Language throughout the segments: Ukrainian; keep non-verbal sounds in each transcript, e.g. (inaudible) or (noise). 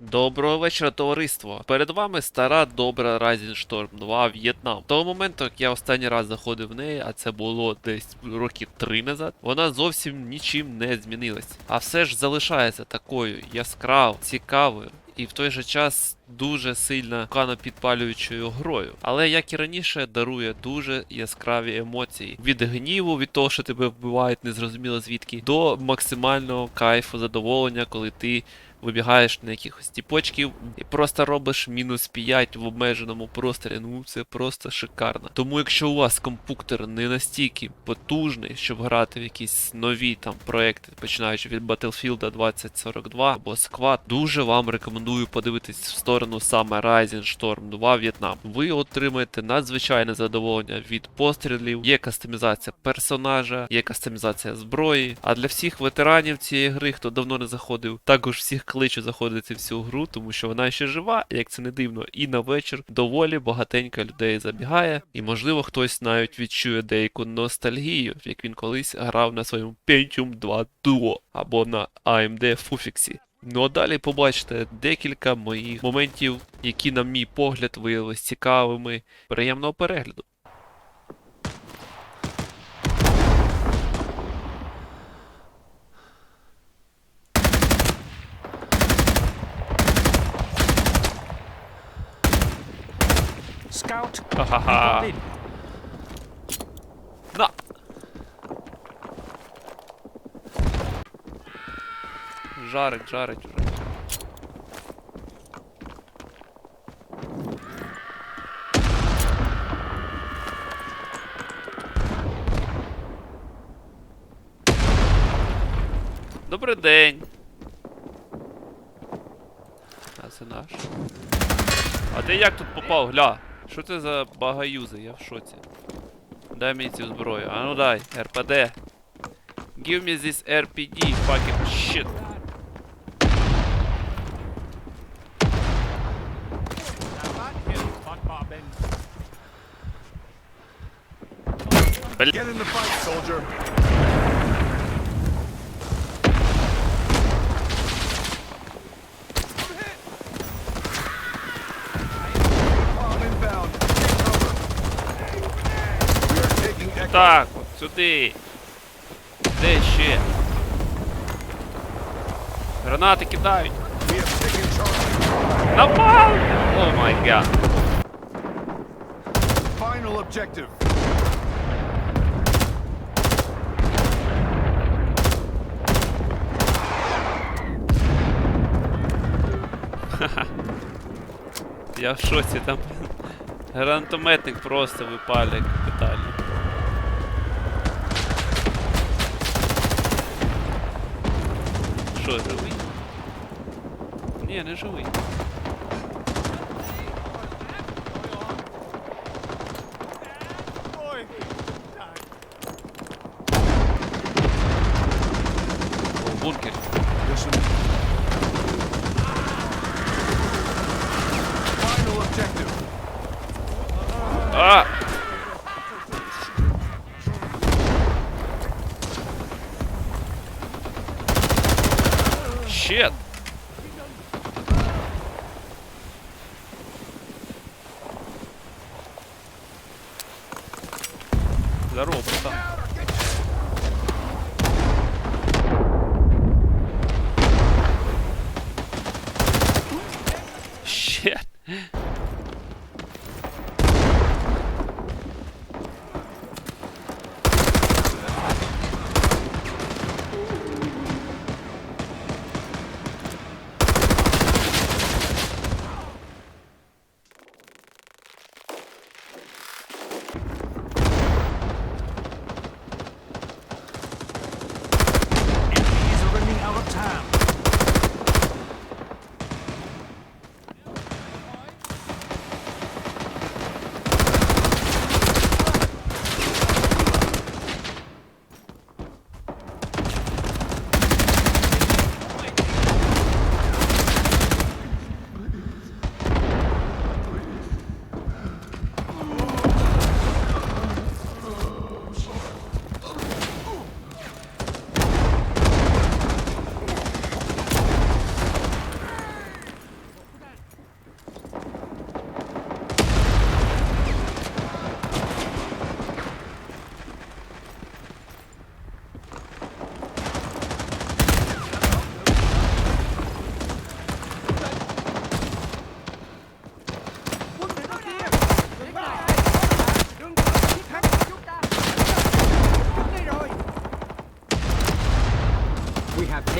Доброго вечора, товариство. Перед вами стара добра Rising Storm 2 В'єтнам. Того моменту, як я останній раз заходив в неї, а це було десь років три назад, вона зовсім нічим не змінилась. А все ж залишається такою яскравою, цікавою. І в той же час дуже сильно підпалюючою грою. Але як і раніше, дарує дуже яскраві емоції. Від гніву, від того, що тебе вбивають незрозуміло звідки, до максимального кайфу, задоволення, коли ти вибігаєш на якихось тіпочків і просто робиш мінус 5 в обмеженому просторі. Ну це просто шикарно. Тому якщо у вас компуктор не настільки потужний, щоб грати в якісь нові там проекти, починаючи від Battlefield 2042 або Squad, дуже вам рекомендую подивитись в сторону саме Rising Storm 2 В'єтнам. Ви отримаєте надзвичайне задоволення від пострілів, є кастомізація персонажа, є кастомізація зброї. А для всіх ветеранів цієї гри, хто давно не заходив, також всіх кличу заходити в цю гру, тому що вона ще жива, як це не дивно, і на вечір доволі багатенько людей забігає, і можливо хтось навіть відчує деяку ностальгію, як він колись грав на своєму Pentium 2 Duo або на AMD Fufix. Ну а далі побачите декілька моїх моментів, які, на мій погляд, виявилися цікавими. Приємного перегляду. Scout, Ха-ха-ха. На! Жарить, жарить уже. Добрий день. А це наш. А ти як тут попав, гля? Що це за багаюзи? Я в шоці. Дай мені цю зброю. А ну дай, РПД. Me this RPG, fucking shit. Soldier. Так, от сюди. Де ще? Гранати кидають. Напал! О май гад. Final objective. (laughs) Я в шоці там. (laughs) Гранатометник просто випалює капітально. Що, живий? Ні, не живий. О, Final objective. 나로 없다.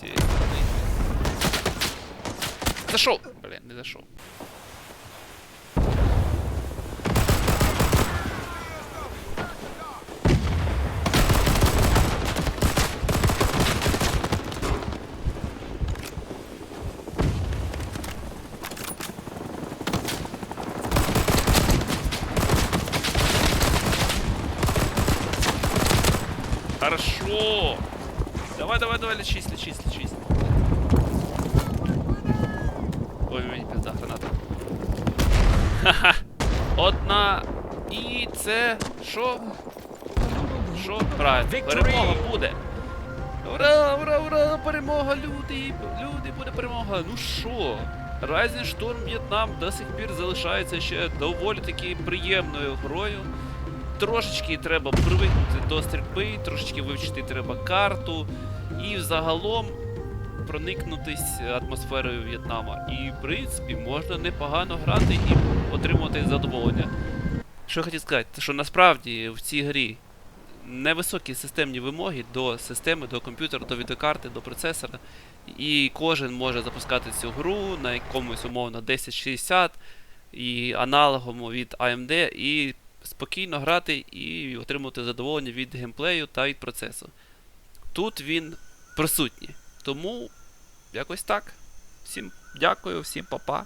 цієї сторони. Зашов! Блін, не зашов. Давай, давай, давай, лечись, лечись, лечись. Ой, мені пізда граната. Ха-ха. Одна. І це. Що? Що? Правильно. Перемога буде. Ура, ура, ура! Перемога, люди! Люди, буде перемога. Ну що? Rising Storm В'єтнам до сих пір залишається ще доволі таки приємною грою. Трошечки треба привикнути до стрільби, трошечки вивчити треба карту і взагалом проникнутись атмосферою В'єтнама. І, в принципі, можна непогано грати і отримувати задоволення. Що я хотів сказати, що насправді в цій грі невисокі системні вимоги до системи, до комп'ютера, до відеокарти, до процесора. І кожен може запускати цю гру на якомусь умовно 1060 і аналогом від AMD, і спокійно грати і отримувати задоволення від геймплею та від процесу. Тут він присутній. Тому якось так. Всім дякую, всім па-па.